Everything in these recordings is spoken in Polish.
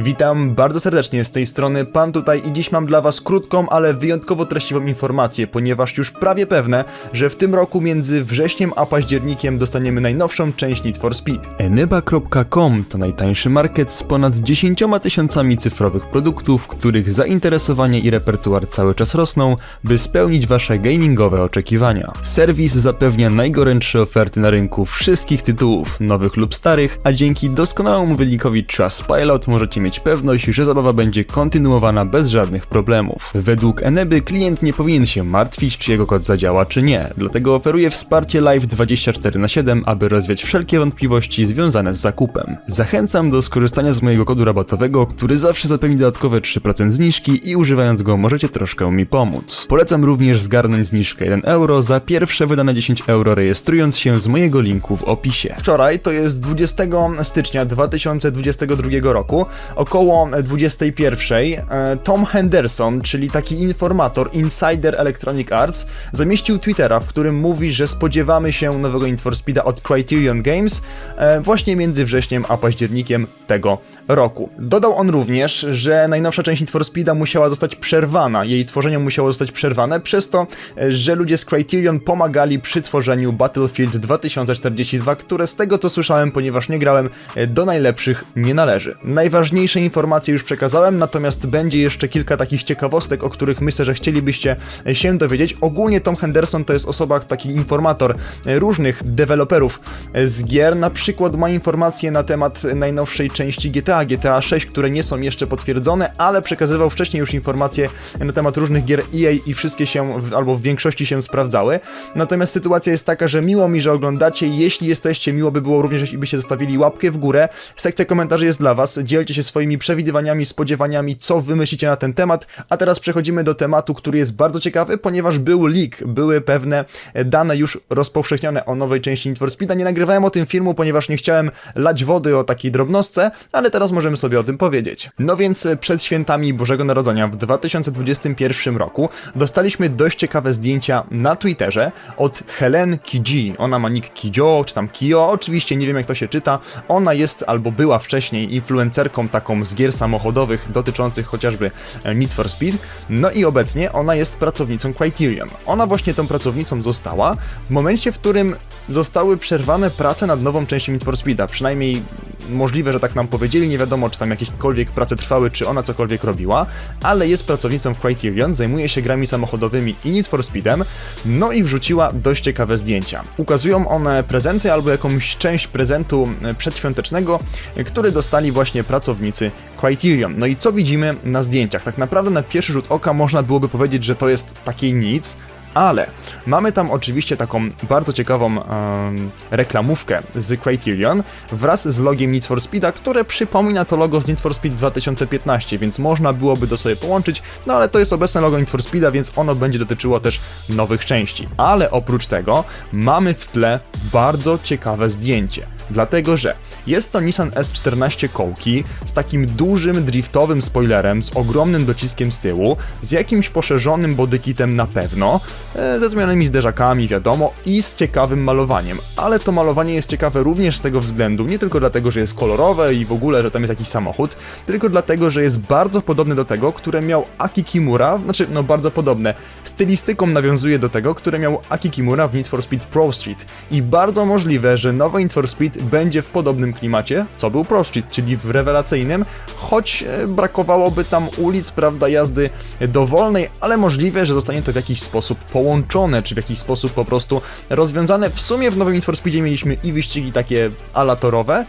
Witam bardzo serdecznie z tej strony Pan tutaj i dziś mam dla Was krótką, ale wyjątkowo treściwą informację, ponieważ już prawie pewne, że w tym roku między wrześniem a październikiem dostaniemy najnowszą część Need for Speed. Enyba.com to najtańszy market z ponad 10 tysiącami cyfrowych produktów, których zainteresowanie i repertuar cały czas rosną, by spełnić Wasze gamingowe oczekiwania. Serwis zapewnia najgorętsze oferty na rynku wszystkich tytułów, nowych lub starych, a dzięki doskonałemu wynikowi Trustpilot możecie mieć pewność, że zabawa będzie kontynuowana bez żadnych problemów. Według Eneby klient nie powinien się martwić, czy jego kod zadziała, czy nie, dlatego oferuje wsparcie live 24 na 7, aby rozwiać wszelkie wątpliwości związane z zakupem. Zachęcam do skorzystania z mojego kodu rabatowego, który zawsze zapewni dodatkowe 3% zniżki i używając go możecie troszkę mi pomóc. Polecam również zgarnąć zniżkę 1 euro za pierwsze wydane 10 euro rejestrując się z mojego linku w opisie. Wczoraj, to jest 20 stycznia 2022 roku, około 21, e, Tom Henderson, czyli taki informator, insider Electronic Arts, zamieścił Twittera, w którym mówi, że spodziewamy się nowego Need for Speeda od Criterion Games e, właśnie między wrześniem a październikiem tego roku. Dodał on również, że najnowsza część Need for Speeda musiała zostać przerwana, jej tworzenie musiało zostać przerwane przez to, e, że ludzie z Criterion pomagali przy tworzeniu Battlefield 2042, które z tego co słyszałem, ponieważ nie grałem, e, do najlepszych nie należy. Najważniejsze informacje już przekazałem, natomiast będzie jeszcze kilka takich ciekawostek, o których myślę, że chcielibyście e, się dowiedzieć. Ogólnie Tom Henderson to jest osoba, taki informator e, różnych deweloperów e, z gier, na przykład ma informacje na temat najnowszej części GTA, GTA 6, które nie są jeszcze potwierdzone, ale przekazywał wcześniej już informacje na temat różnych gier EA i wszystkie się, albo w większości się sprawdzały. Natomiast sytuacja jest taka, że miło mi, że oglądacie. Jeśli jesteście, miło by było również, jeśli byście zostawili łapkę w górę. Sekcja komentarzy jest dla Was. Dzielcie się swoimi przewidywaniami, spodziewaniami, co wy myślicie na ten temat. A teraz przechodzimy do tematu, który jest bardzo ciekawy, ponieważ był leak, były pewne e, dane już rozpowszechnione o nowej części Need for. Nie nagrywałem o tym filmu, ponieważ nie chciałem lać wody o takiej drobnostce, ale teraz możemy sobie o tym powiedzieć. No więc e, przed świętami Bożego Narodzenia w 2021 roku dostaliśmy dość ciekawe zdjęcia na Twitterze od Helen Kiji. Ona ma nick Kijo, czy tam Kio, oczywiście nie wiem jak to się czyta. Ona jest albo była wcześniej influencerką taką z gier samochodowych dotyczących chociażby e, Need for Speed. No i obecnie ona jest pracownicą Criterion. Ona właśnie tą pracownicą została w momencie, w którym zostały przerwane prace nad nową częścią Need for Speeda. Przynajmniej możliwe, że tak nam powiedzieli, nie wiadomo czy tam jakiekolwiek prace trwały, czy ona cokolwiek robiła, ale jest pracownicą w Criterion, zajmuje się grami samochodowymi i Need for Speedem, no i wrzuciła dość ciekawe zdjęcia. Ukazują one prezenty albo jakąś część prezentu przedświątecznego, który dostali właśnie pracownicy Criterion. No i co widzimy na zdjęciach? Tak naprawdę na pierwszy rzut oka można byłoby powiedzieć, że to jest takie nic, ale mamy tam oczywiście taką bardzo ciekawą em, reklamówkę z Criterion wraz z logiem Need for Speeda, które przypomina to logo z Need for Speed 2015, więc można byłoby to sobie połączyć, no ale to jest obecne logo Need for Speeda, więc ono będzie dotyczyło też nowych części. Ale oprócz tego mamy w tle bardzo ciekawe zdjęcie. Dlatego, że jest to Nissan S14 kołki z takim dużym driftowym spoilerem, z ogromnym dociskiem z tyłu, z jakimś poszerzonym bodykitem na pewno, e, ze zmienionymi zderzakami, wiadomo, i z ciekawym malowaniem. Ale to malowanie jest ciekawe również z tego względu, nie tylko dlatego, że jest kolorowe i w ogóle, że tam jest jakiś samochód, tylko dlatego, że jest bardzo podobne do tego, które miał Aki Kimura, znaczy, no bardzo podobne, stylistyką nawiązuje do tego, które miał Aki Kimura w Need for Speed Pro Street. I bardzo możliwe, że nowy Need for Speed będzie w podobnym klimacie, co był Pro Street, czyli w rewelacyjnym, choć e, brakowałoby tam ulic, prawda, jazdy dowolnej, ale możliwe, że zostanie to w jakiś sposób połączone, czy w jakiś sposób po prostu rozwiązane. W sumie w nowym Need for Speedzie mieliśmy i wyścigi takie alatorowe,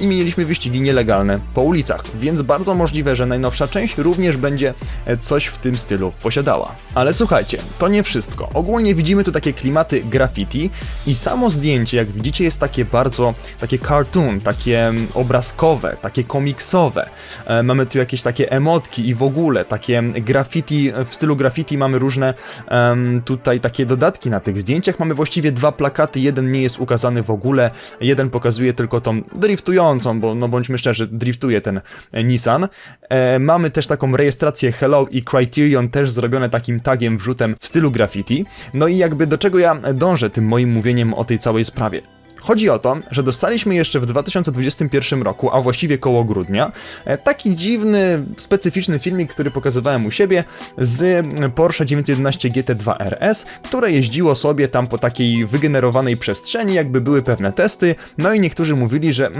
i mieliśmy wyścigi nielegalne po ulicach, więc bardzo możliwe, że najnowsza część również będzie e, coś w tym stylu posiadała. Ale słuchajcie, to nie wszystko. Ogólnie widzimy tu takie klimaty graffiti i samo zdjęcie, jak widzicie, jest takie bardzo, takie cartoon, takie mm, obrazkowe, takie komiksowe. E, Mamy tu jakieś takie emotki i w ogóle takie graffiti, w stylu graffiti mamy różne em, tutaj takie dodatki na tych zdjęciach. Mamy właściwie dwa plakaty, jeden nie jest ukazany w ogóle, jeden pokazuje tylko tą driftującą, bo no bądźmy szczerzy, driftuje ten e, Nissan. E, mamy też taką rejestrację Hello i Criterion też zrobione takim tagiem, wrzutem w stylu graffiti. No i jakby do czego ja dążę tym moim mówieniem o tej całej sprawie? Chodzi o to, że dostaliśmy jeszcze w 2021 roku, a właściwie koło grudnia, e, taki dziwny, specyficzny filmik, który pokazywałem u siebie z Porsche 911 GT2 RS, które jeździło sobie tam po takiej wygenerowanej przestrzeni, jakby były pewne testy, no i niektórzy mówili, że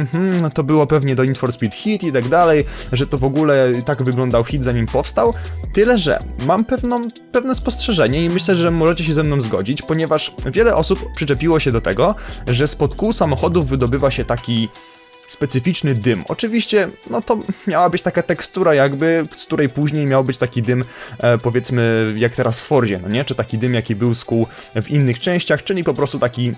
no to było pewnie do Need for Speed Hit i tak dalej, że to w ogóle tak wyglądał hit zanim powstał, tyle że mam pewną, pewne spostrzeżenie i myślę, że możecie się ze mną zgodzić, ponieważ wiele osób przyczepiło się do tego, że spod kół samochodów wydobywa się taki specyficzny dym. Oczywiście, no to miała być taka tekstura jakby, z której później miał być taki dym, e, powiedzmy, jak teraz w Fordzie, no nie? Czy taki dym, jaki był z kół w innych częściach, czyli po prostu taki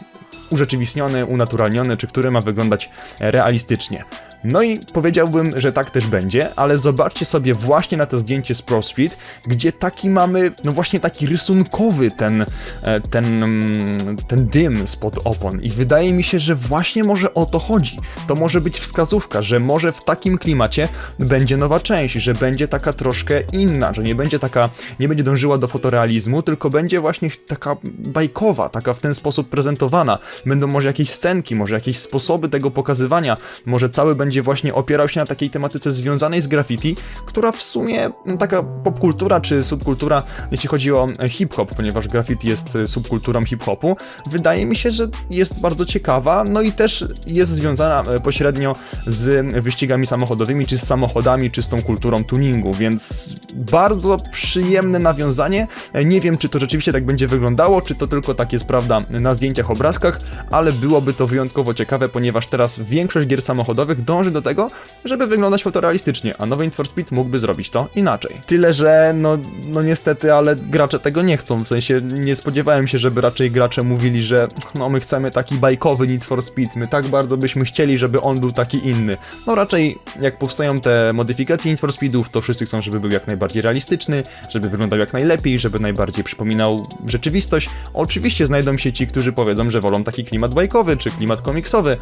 urzeczywistniony, unaturalniony, czy który ma wyglądać realistycznie. No i powiedziałbym, że tak też będzie, ale zobaczcie sobie właśnie na to zdjęcie z Pro Street, gdzie taki mamy, no właśnie taki rysunkowy ten, e, ten, mm, ten dym spod opon i wydaje mi się, że właśnie może o to chodzi. To może być wskazówka, że może w takim klimacie będzie nowa część, że będzie taka troszkę inna, że nie będzie taka, nie będzie dążyła do fotorealizmu, tylko będzie właśnie taka bajkowa, taka w ten sposób prezentowana. Będą może jakieś scenki, może jakieś sposoby tego pokazywania, może cały będzie będzie właśnie opierał się na takiej tematyce związanej z graffiti, która w sumie no, taka popkultura czy subkultura, jeśli chodzi o hip-hop, ponieważ graffiti jest e, subkulturą hip-hopu, wydaje mi się, że jest bardzo ciekawa, no i też jest związana e, pośrednio z wyścigami samochodowymi, czy z samochodami, czy z tą kulturą tuningu, więc bardzo przyjemne nawiązanie. E, nie wiem, czy to rzeczywiście tak będzie wyglądało, czy to tylko tak jest prawda na zdjęciach, obrazkach, ale byłoby to wyjątkowo ciekawe, ponieważ teraz większość gier samochodowych dąży dąży do tego, żeby wyglądać fotorealistycznie, a nowy Need for Speed mógłby zrobić to inaczej. Tyle, że no, no niestety, ale gracze tego nie chcą, w sensie nie spodziewałem się, żeby raczej gracze mówili, że no my chcemy taki bajkowy Need for Speed, my tak bardzo byśmy chcieli, żeby on był taki inny. No raczej jak powstają te modyfikacje Need for Speedów, to wszyscy chcą, żeby był jak najbardziej realistyczny, żeby wyglądał jak najlepiej, żeby najbardziej przypominał rzeczywistość. Oczywiście znajdą się ci, którzy powiedzą, że wolą taki klimat bajkowy czy klimat komiksowy,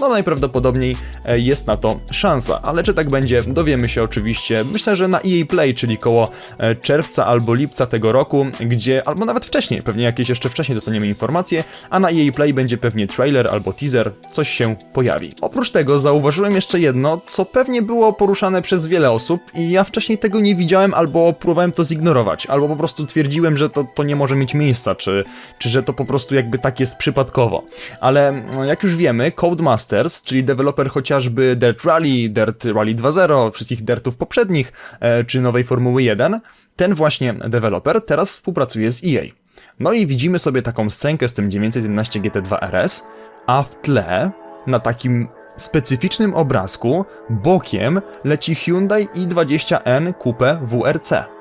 no najprawdopodobniej e, jest na to szansa. Ale czy tak będzie, dowiemy się oczywiście, myślę, że na EA Play, czyli koło e, czerwca albo lipca tego roku, gdzie, albo nawet wcześniej, pewnie jakieś jeszcze wcześniej dostaniemy informacje, a na EA Play będzie pewnie trailer albo teaser, coś się pojawi. Oprócz tego zauważyłem jeszcze jedno, co pewnie było poruszane przez wiele osób i ja wcześniej tego nie widziałem albo próbowałem to zignorować, albo po prostu twierdziłem, że to, to nie może mieć miejsca, czy, czy że to po prostu jakby tak jest przypadkowo. Ale no, jak już wiemy, Codemaster Masters, czyli deweloper chociażby Dirt Rally, Dirt Rally 2.0, wszystkich Dirtów poprzednich, e, czy nowej Formuły 1, ten właśnie deweloper teraz współpracuje z EA. No i widzimy sobie taką scenkę z tym 911 GT2 RS, a w tle, na takim specyficznym obrazku, bokiem leci Hyundai i20N Coupe WRC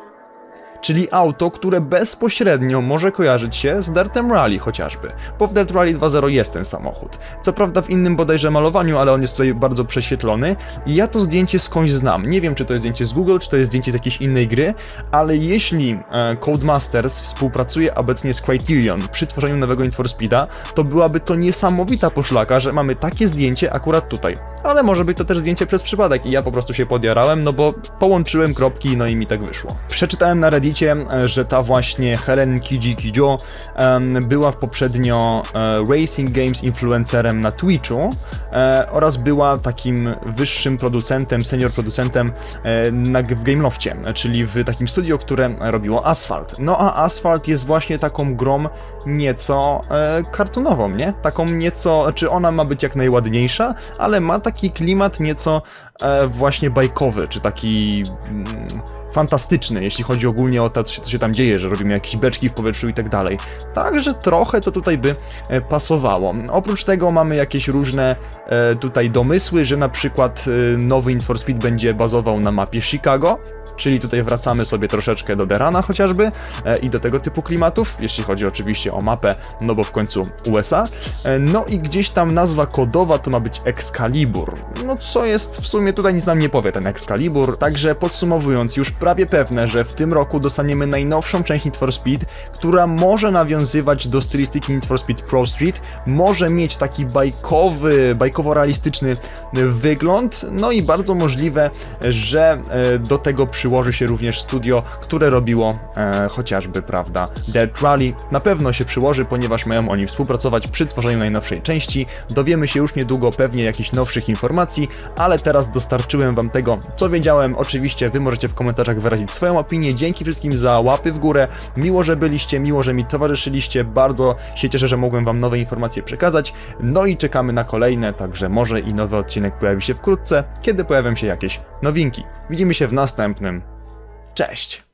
czyli auto, które bezpośrednio może kojarzyć się z Dirtem Rally chociażby, bo w Dirt Rally 2.0 jest ten samochód. Co prawda w innym bodajże malowaniu, ale on jest tutaj bardzo prześwietlony i ja to zdjęcie skądś znam. Nie wiem, czy to jest zdjęcie z Google, czy to jest zdjęcie z jakiejś innej gry, ale jeśli e, Codemasters współpracuje obecnie z Criterion przy tworzeniu nowego Need for Speed'a, to byłaby to niesamowita poszlaka, że mamy takie zdjęcie akurat tutaj. Ale może być to też zdjęcie przez przypadek i ja po prostu się podjarałem, no bo połączyłem kropki, no i mi tak wyszło. Przeczytałem na Reddit Reddicie, e, że ta właśnie Helen Kiji Kijo była poprzednio e, Racing Games influencerem na Twitchu e, oraz była takim wyższym producentem, senior producentem w Gameloftie, czyli w takim studio, które robiło Asphalt. No a Asphalt jest właśnie taką grą nieco kartunową, nie? Taką nieco, czy ona ma być jak najładniejsza, ale ma taki klimat nieco właśnie bajkowy, czy taki mm, fantastyczny, jeśli chodzi ogólnie o to, co się tam dzieje, że robimy jakieś beczki w powietrzu i tak dalej. Także trochę to tutaj by e, pasowało. Oprócz tego mamy jakieś różne e, tutaj domysły, że na przykład e, nowy Need for Speed będzie bazował na mapie Chicago, czyli tutaj wracamy sobie troszeczkę do Derana chociażby e, i do tego typu klimatów, jeśli chodzi oczywiście o mapę, no bo w końcu USA. E, no i gdzieś tam nazwa kodowa to ma być Excalibur. No co jest w sumie tutaj nic nam nie powie ten Excalibur, także podsumowując, już prawie pewne, że w tym roku dostaniemy najnowszą część Need for Speed, która może nawiązywać do stylistyki Need for Speed Pro Street, może mieć taki bajkowy, bajkowo-realistyczny wygląd, no i bardzo możliwe, że e, do tego przy przyłoży się również studio, które robiło e, chociażby, prawda, Dirt Rally. Na pewno się przyłoży, ponieważ mają oni współpracować przy tworzeniu najnowszej części. Dowiemy się już niedługo pewnie jakichś nowszych informacji, ale teraz dostarczyłem wam tego, co wiedziałem. Oczywiście wy możecie w komentarzach wyrazić swoją opinię. Dzięki wszystkim za łapy w górę. Miło, że byliście, miło, że mi towarzyszyliście. Bardzo się cieszę, że mogłem wam nowe informacje przekazać. No i czekamy na kolejne, także może i nowy odcinek pojawi się wkrótce, kiedy pojawią się jakieś nowinki. Widzimy się w następnym. Cześć!